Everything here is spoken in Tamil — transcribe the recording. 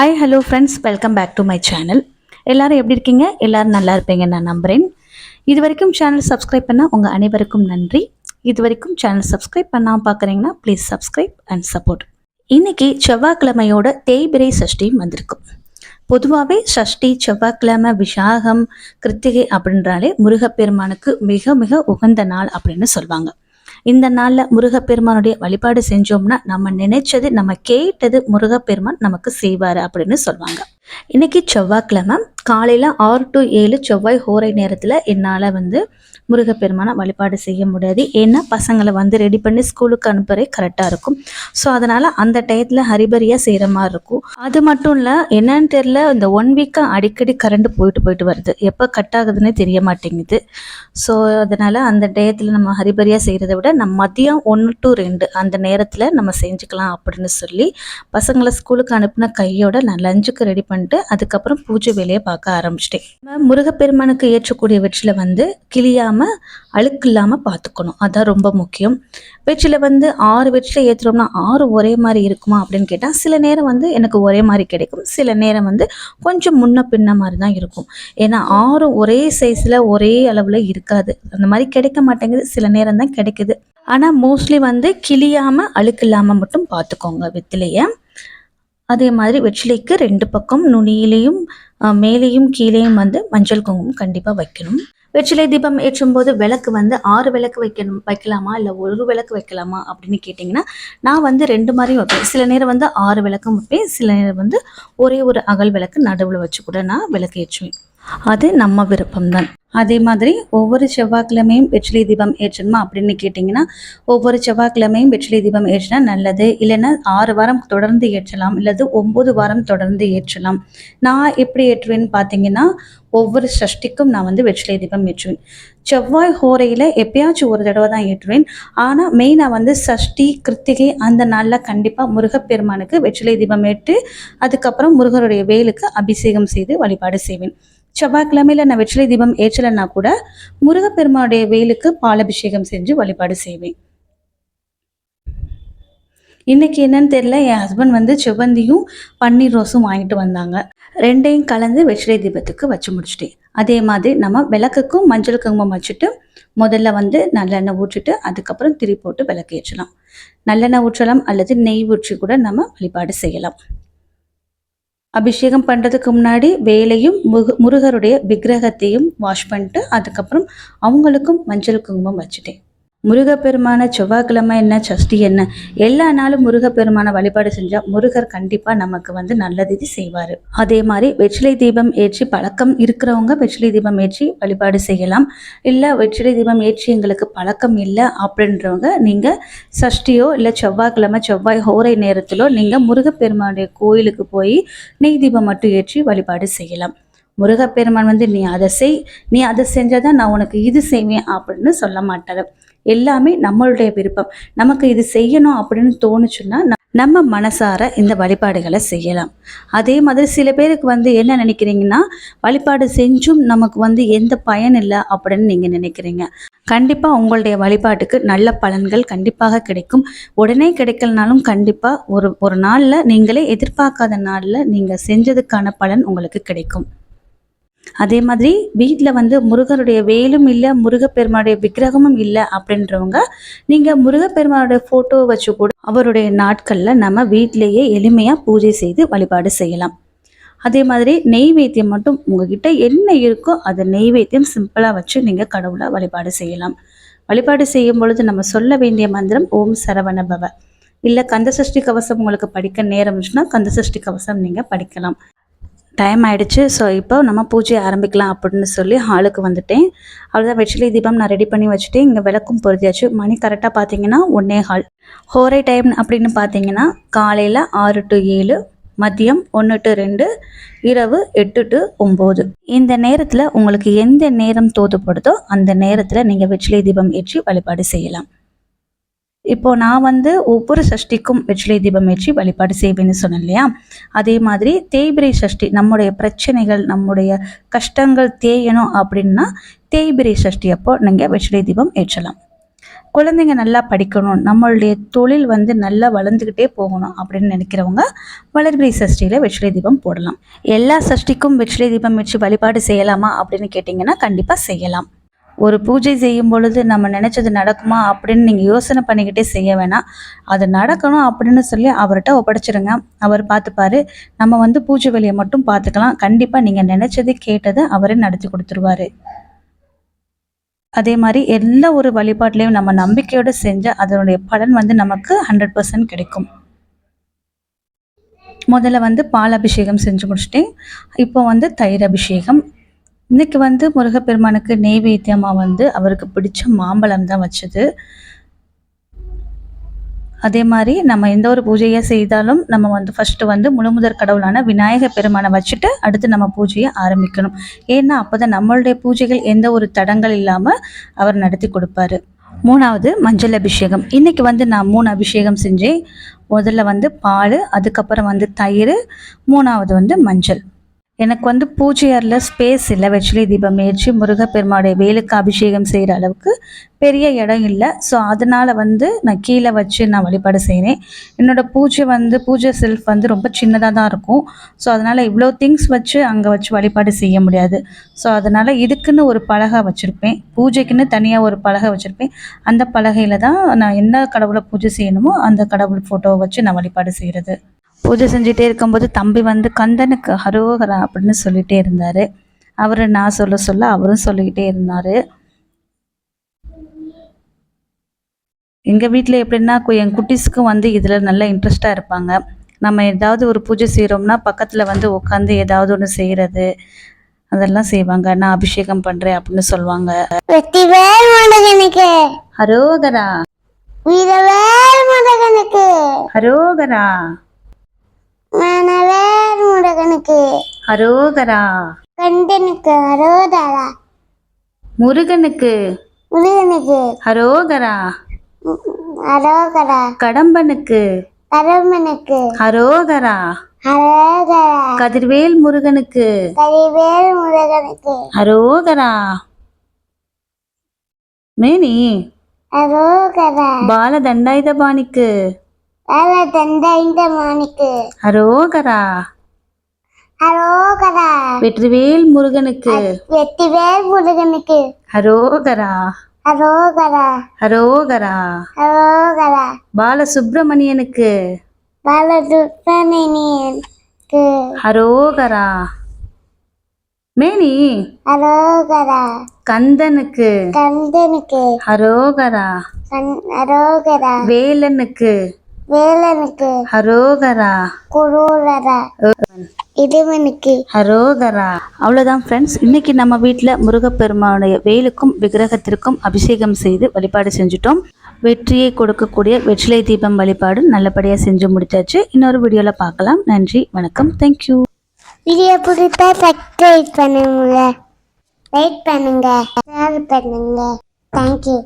Hi hello friends welcome back to my channel எல்லோரும் எப்படி இருக்கீங்க? எல்லோரும் நல்லா இருப்பீங்க நான் நம்புகிறேன் இது வரைக்கும் சேனல் சப்ஸ்கிரைப் பண்ண உங்கள் அனைவருக்கும் நன்றி. இது வரைக்கும் சேனல் சப்ஸ்கிரைப் பண்ணாமல் பார்க்குறீங்கன்னா ப்ளீஸ் சப்ஸ்கிரைப் அண்ட் சப்போர்ட் இன்றைக்கி செவ்வாய்க்கிழமையோட தேய்பிரை சஷ்டியும் வந்திருக்கும் பொதுவாகவே சஷ்டி செவ்வாய்க்கிழமை விசாகம் கிருத்திகை அப்படின்றாலே முருகப்பெருமானுக்கு மிக மிக உகந்த நாள் அப்படின்னு சொல்லுவாங்க. இந்த நாளில் முருகப்பெருமானுடைய வழிபாடு செஞ்சோம்னா நம்ம நினைச்சது நம்ம கேட்டது முருகப்பெருமான் நமக்கு செய்வார் அப்படின்னு சொல்லுவாங்க இன்றைக்கி செவ்வாய்க்கிழமை காலையில் ஆறு டு ஏழு செவ்வாய் ஹோரை நேரத்தில் என்னால் வந்து முருகப்பெருமானை வழிபாடு செய்ய முடியாது. ஏன்னா பசங்களை வந்து ரெடி பண்ணி ஸ்கூலுக்கு அனுப்புறே கரெக்டாக இருக்கும். ஸோ அதனால் அந்த டயத்தில் ஹரிபரியாக செய்கிற மாதிரி இருக்கும். அது மட்டும் இல்லை என்னன்னு தெரில இந்த ஒன் வீக்காக அடிக்கடி கரண்ட் போயிட்டு போயிட்டு வருது. எப்போ கட் ஆகுதுன்னே தெரிய மாட்டேங்குது. ஸோ அதனால் அந்த டயத்தில் நம்ம ஹரிபரியாக செய்கிறத விட நம்ம மதியம் ஒன்று டு ரெண்டு அந்த நேரத்தில் நம்ம செஞ்சுக்கலாம் அப்படின்னு சொல்லி பசங்களை ஸ்கூலுக்கு அனுப்பின கையோட நான் லஞ்சுக்கு ரெடி பண்ணிட்டு அதுக்கப்புறம் பூஜை வேலையை பார்க்க ஆரம்பிச்சிட்டேன். நம்ம முருகப்பெருமானுக்கு ஏற்றக்கூடிய வெற்றில வந்து கிளியாமல் அழுக்கு இல்லாமல் பார்த்துக்கணும். அதான் ரொம்ப முக்கியம். வெற்றில வந்து ஆறு வெற்றில ஏற்றுறோம்னா ஆறு ஒரே மாதிரி இருக்குமா அப்படின்னு கேட்டால் சில நேரம் வந்து எனக்கு ஒரே மாதிரி கிடைக்கும். சில நேரம் வந்து கொஞ்சம் முன்ன பின்ன மாதிரி தான் இருக்கும். ஏன்னா ஆறு ஒரே சைஸில் ஒரே அளவில் இருக்காது. அந்த மாதிரி கிடைக்க மாட்டேங்குது. சில நேரம் தான் கிடைக்குது. ஆனால் மோஸ்ட்லி வந்து கிளியாமல் அழுக்கு இல்லாமல் மட்டும் பார்த்துக்கோங்க வெத்திலையை அதே மாதிரி வெற்றிலைக்கு ரெண்டு பக்கம் நுனியிலையும் மேலேயும் கீழேயும் வந்து மஞ்சள் குங்குமம் கண்டிப்பாக வைக்கணும். வெற்றிலை தீபம் ஏற்றும் போது விளக்கு வந்து ஆறு விளக்கு வைக்கணும் வைக்கலாமா? இல்லை ஒரு விளக்கு வைக்கலாமா? அப்படின்னு கேட்டிங்கன்னா நான் வந்து ரெண்டு மாதிரியும் வைப்பேன். சில நேரம் வந்து ஆறு விளக்கும் வைப்பேன். சில நேரம் வந்து ஒரே ஒரு அகல் விளக்கு நடுவில் வச்சு கூட நான் விளக்கு ஏற்றுவேன். அது நம்ம விருப்பம்தான். அதே மாதிரி ஒவ்வொரு செவ்வாய்க்கிழமையும் வெற்றிலை தீபம் ஏற்றணுமா அப்படின்னு கேட்டிங்கன்னா ஒவ்வொரு செவ்வாய்க்கிழமையும் வெற்றிலை தீபம் ஏற்றினா நல்லது. இல்லைன்னா ஆறு வாரம் தொடர்ந்து ஏற்றலாம். இல்லது ஒம்பது வாரம் தொடர்ந்து ஏற்றலாம். நான் எப்படி ஏற்றுவேன்னு பார்த்தீங்கன்னா ஒவ்வொரு சஷ்டிக்கும் நான் வந்து வெற்றிலை தீபம் ஏற்றுவேன். செவ்வாய் ஹோரையில் எப்பயாச்சும் ஒரு தடவை தான் ஏற்றுவேன். ஆனால் மெயினாக வந்து சஷ்டி கிருத்திகை அந்த நாளில் கண்டிப்பாக முருகப்பெருமானுக்கு வெற்றிலை தீபம் ஏற்று அதுக்கப்புறம் முருகருடைய வேலுக்கு அபிஷேகம் செய்து வழிபாடு செய்வேன். செவ்வாய்க்கிழமையில் நான் வெற்றிலை தீபம் ஏற்றலைன்னா கூட முருகப்பெருமானுடைய வேலுக்கு பாலபிஷேகம் செஞ்சு வழிபாடு செய்வேன். இன்னைக்கு என்னன்னு தெரியல என் ஹஸ்பண்ட் வந்து செவ்வந்தியும் பன்னீர் ரோஸும் வாங்கிட்டு வந்தாங்க. ரெண்டையும் கலந்து வெற்றிலை தீபத்துக்கு வச்சு முடிச்சிட்டேன். அதே மாதிரி நம்ம விளக்குக்கும் மஞ்சள் குங்குமம் வச்சுட்டு முதல்ல வந்து நல்லெண்ணெய் ஊற்றிட்டு அதுக்கப்புறம் திரி போட்டு விளக்கு ஏற்றலாம். நல்லெண்ணெய் ஊற்றலாம் அல்லது நெய் ஊற்றி கூட நம்ம வழிபாடு செய்யலாம். அபிஷேகம் பண்ணுறதுக்கு முன்னாடி வேலையும் முகு முருகருடைய விக்கிரகத்தையும் வாஷ் பண்ணிட்டு அதுக்கப்புறம் அவங்களுக்கும் மஞ்சள் குங்குமம் வச்சுட்டேன். முருகப்பெருமான செவ்வாய்க்கிழமை என்ன சஷ்டி என்ன எல்லா நாளும் முருகப்பெருமான வழிபாடு செஞ்சால் முருகர் கண்டிப்பாக நமக்கு வந்து நல்லது இது செய்வார். அதே மாதிரி வெற்றிலை தீபம் ஏற்றி பழக்கம் இருக்கிறவங்க வெற்றிலை தீபம் ஏற்றி வழிபாடு செய்யலாம். இல்லை வெற்றிலை தீபம் ஏற்றி எங்களுக்கு பழக்கம் இல்லை அப்படின்றவங்க நீங்கள் சஷ்டியோ இல்லை செவ்வாய்க்கிழமை செவ்வாய் ஹோரை நேரத்திலோ நீங்கள் முருகப்பெருமானுடைய கோயிலுக்கு போய் நெய் தீபம் மட்டும் ஏற்றி வழிபாடு செய்யலாம். முருகப்பெருமான் வந்து நீ அதை செய் நீ அதை செஞ்சாதான் நான் உனக்கு இது செய்வேன் அப்படின்னு சொல்ல மாட்டார். எல்லாமே நம்மளுடைய விருப்பம். நமக்கு இது செய்யணும் அப்படின்னு தோணுச்சுன்னா நம்ம மனசார இந்த வழிபாடுகளை செய்யலாம். அதே மாதிரி சில பேருக்கு வந்து என்ன நினைக்கிறீங்கன்னா வழிபாடு செஞ்சும் நமக்கு வந்து எந்த பயன் இல்லை அப்படின்னு நீங்கள் நினைக்கிறீங்க. கண்டிப்பாக உங்களுடைய வழிபாட்டுக்கு நல்ல பலன்கள் கண்டிப்பாக கிடைக்கும். உடனே கிடைக்கலனாலும் கண்டிப்பாக ஒரு ஒரு நாளில் நீங்களே எதிர்பார்க்காத நாளில் நீங்கள் செஞ்சதுக்கான பலன் உங்களுக்கு கிடைக்கும். அதே மாதிரி வீட்டில் வந்து முருகனுடைய வேலும் இல்லை முருகப்பெருமானுடைய விக்கிரகமும் இல்லை அப்படின்றவங்க நீங்கள் முருகப்பெருமானுடைய ஃபோட்டோ வச்சு கூட அவருடைய நாட்களில் நம்ம வீட்டிலேயே எளிமையாக பூஜை செய்து வழிபாடு செய்யலாம். அதே மாதிரி நெய்வேத்தியம் மட்டும் உங்ககிட்ட என்ன இருக்கோ அதை நெய்வேத்தியம் சிம்பிளாக வச்சு நீங்கள் கடவுளை வழிபாடு செய்யலாம். வழிபாடு செய்யும் பொழுது நம்ம சொல்ல வேண்டிய மந்திரம் ஓம் சரவண பவ. இல்லை கந்தசஷ்டி கவசம் உங்களுக்கு படிக்க நேரம் இருந்துச்சுன்னா கந்தசஷ்டி கவசம் நீங்கள் படிக்கலாம். டைம் ஆகிடுச்சு ஸோ இப்போ நம்ம பூஜையை ஆரம்பிக்கலாம் அப்படின்னு சொல்லி ஹாலுக்கு வந்துட்டேன். அவ்வளோதான் வெற்றிலை தீபம் நான் ரெடி பண்ணி வச்சுட்டு இங்கே விளக்கும் பொருத்தியாச்சு. மணி கரெக்டாக பார்த்தீங்கன்னா ஒன்னே ஹால் ஹோரை டைம் அப்படின்னு பார்த்தீங்கன்னா காலையில் ஆறு டு ஏழு மதியம் ஒன்று டு ரெண்டு இரவு எட்டு டு ஒம்பது இந்த நேரத்தில் உங்களுக்கு எந்த நேரம் தோதுப்படுதோ அந்த நேரத்தில் நீங்கள் வெற்றிலை தீபம் ஏற்றி வழிபாடு செய்யலாம். இப்போ நான் வந்து ஒவ்வொரு சஷ்டிக்கும் வெற்றிலை தீபம் ஏற்றி வழிபாடு செய்வேன்னு சொன்னேன் இல்லையா? அதே மாதிரி தேய்பிரை சஷ்டி நம்முடைய பிரச்சனைகள் நம்முடைய கஷ்டங்கள் தேயணும் அப்படின்னா தேய்பிரை சஷ்டி அப்போ நீங்கள் வெற்றிலை தீபம் ஏற்றலாம். குழந்தைங்க நல்லா படிக்கணும் நம்மளுடைய தொழில் வந்து நல்லா வளர்ந்துக்கிட்டே போகணும் அப்படின்னு நினைக்கிறவங்க வளர்பிரி சஷ்டியில் வெற்றிலை தீபம் போடலாம். எல்லா சஷ்டிக்கும் வெற்றிலை தீபம் வச்சு வழிபாடு செய்யலாமா அப்படின்னு கேட்டிங்கன்னா கண்டிப்பாக செய்யலாம். ஒரு பூஜை செய்யும் பொழுது நம்ம நினச்சது நடக்குமா அப்படின்னு நீங்கள் யோசனை பண்ணிக்கிட்டே செய்ய வேணாம். அது நடக்கணும் அப்படின்னு சொல்லி அவர்கிட்ட ஒப்படைச்சிருங்க. அவர் பார்த்துப்பாரு. நம்ம வந்து பூஜை வேலையை மட்டும் பார்த்துக்கலாம். கண்டிப்பாக நீங்கள் நினச்சது கேட்டதை அவரே நடத்தி கொடுத்துருவாரு. அதே மாதிரி எல்லா ஒரு வழிபாட்டிலையும் நம்ம நம்பிக்கையோடு செஞ்சால் அதனுடைய பலன் வந்து நமக்கு ஹண்ட்ரட் பர்சன்ட் கிடைக்கும். முதல்ல வந்து பால் அபிஷேகம் செஞ்சு முடிச்சிட்டேன். இப்போ வந்து தயிர் அபிஷேகம் இன்னைக்கு வந்து முருகப்பெருமானுக்கு நெய்வேத்தியமாக வந்து அவருக்கு பிடிச்ச மாம்பழம் தான் வச்சது. அதே மாதிரி நம்ம எந்த ஒரு பூஜையை செய்தாலும் நம்ம வந்து ஃபஸ்ட்டு வந்து முழுமுதற் கடவுளான விநாயக பெருமானை வச்சுட்டு அடுத்து நம்ம பூஜையை ஆரம்பிக்கணும். ஏன்னா அப்போ தான் நம்மளுடைய பூஜைகள் எந்த ஒரு தடங்கள் இல்லாமல் அவர் நடத்தி கொடுப்பாரு. மூணாவது மஞ்சள் அபிஷேகம். இன்றைக்கி வந்து நான் மூணு அபிஷேகம் செஞ்சேன். முதல்ல வந்து பால் அதுக்கப்புறம் வந்து தயிர் மூணாவது வந்து மஞ்சள். எனக்கு வந்து பூஜை அறையில் ஸ்பேஸ் இல்லை. வெற்றிலை தீபம் ஏற்றி முருகப்பெருமானுடைய வேலுக்கு அபிஷேகம் செய்கிற அளவுக்கு பெரிய இடம் இல்லை. ஸோ அதனால் வந்து நான் கீழே வச்சு நான் வழிபாடு செய்கிறேன் என்னோட பூஜை வந்து பூஜை செல்ஃப் வந்து ரொம்ப சின்னதாக தான் இருக்கும். ஸோ அதனால் இவ்வளோ திங்ஸ் வச்சு அங்கே வச்சு வழிபாடு செய்ய முடியாது. ஸோ அதனால் இதுக்குன்னு ஒரு பலகை வச்சுருப்பேன். பூஜைக்குன்னு தனியாக ஒரு பலகை வச்சுருப்பேன். அந்த பலகையில் தான் நான் என்ன கடவுளை பூஜை செய்யணுமோ அந்த கடவுள் ஃபோட்டோவை வச்சு நான் வழிபாடு செய்கிறது பூஜை செஞ்சுட்டே இருக்கும்போது தம்பி வந்து கந்தனுக்கு ஹரோகரா அப்படின்னு சொல்லிட்டே இருந்தார். அவர் நான் சொல்ல சொல்ல அவரும் சொல்லிக்கிட்டே இருந்தார். எங்கள் வீட்டில் எப்படின்னா என் குட்டீஸ்க்கும் வந்து இதில் நல்ல இன்ட்ரெஸ்டாக இருப்பாங்க. நம்ம ஏதாவது ஒரு பூஜை செய்கிறோம்னா பக்கத்தில் வந்து உட்காந்து ஏதாவது ஒன்று செய்கிறது அதெல்லாம் செய்வாங்க. நான் அபிஷேகம் பண்ணுறேன் அப்படின்னு சொல்லுவாங்க. ஹரோகரா ஹரோகரா மனவேல் முருகனுக்கு. ஹரோகரா கண்டனுக்கு அரோதரா முருகனுக்கு. முருகனுக்கு. ஹரோகரா அரோகரா. கடம்பனுக்கு. கருமனுக்கு. ஹரோகரா அரோகரா. கதிர்வேல் முருகனுக்கு. கரிவேல் முருகனுக்கு. ஹரோகரா மேனி. அரோகரா. பால ஹரோகரா அரோகரா. வெற்றிவேல் முருகனுக்கு. வெற்றிவேல் முருகனுக்கு. ஹரோகரா அரோகரா. ஹரோகரா அரோகரா. பால சுப்பிரமணியனுக்கு பாலதுப்பனியனுக்கு ஹரோகரா மேனி. அரோகரா. கந்தனுக்கு. கந்தனுக்கு. ஹரோகரா கண் அரோகரா. வேலனுக்கு. வேலனுக்கு ஹரோகரா குரூரரா. இடுவனுக்கு ஹரோகரா அவ்வளோதான் ஃப்ரெண்ட்ஸ் இன்னைக்கு நம்ம வீட்டில் முருகப்பெருமானுடைய வேலுக்கும் விக்கிரகத்திற்கும் அபிஷேகம் செய்து வழிபாடு செஞ்சுட்டோம். வெற்றியை கொடுக்கக்கூடிய வெற்றிலை தீபம் வழிபாடு நல்லபடியாக செஞ்சு முடிச்சாச்சு. இன்னொரு வீடியோவில் பார்க்கலாம். நன்றி வணக்கம். தேங்க்யூ வீடியோ பிடித்தா சப்ஸ்கிரைப் பண்ணுங்க. லைக் பண்ணுங்க. ஷேர் பண்ணுங்க. Thank you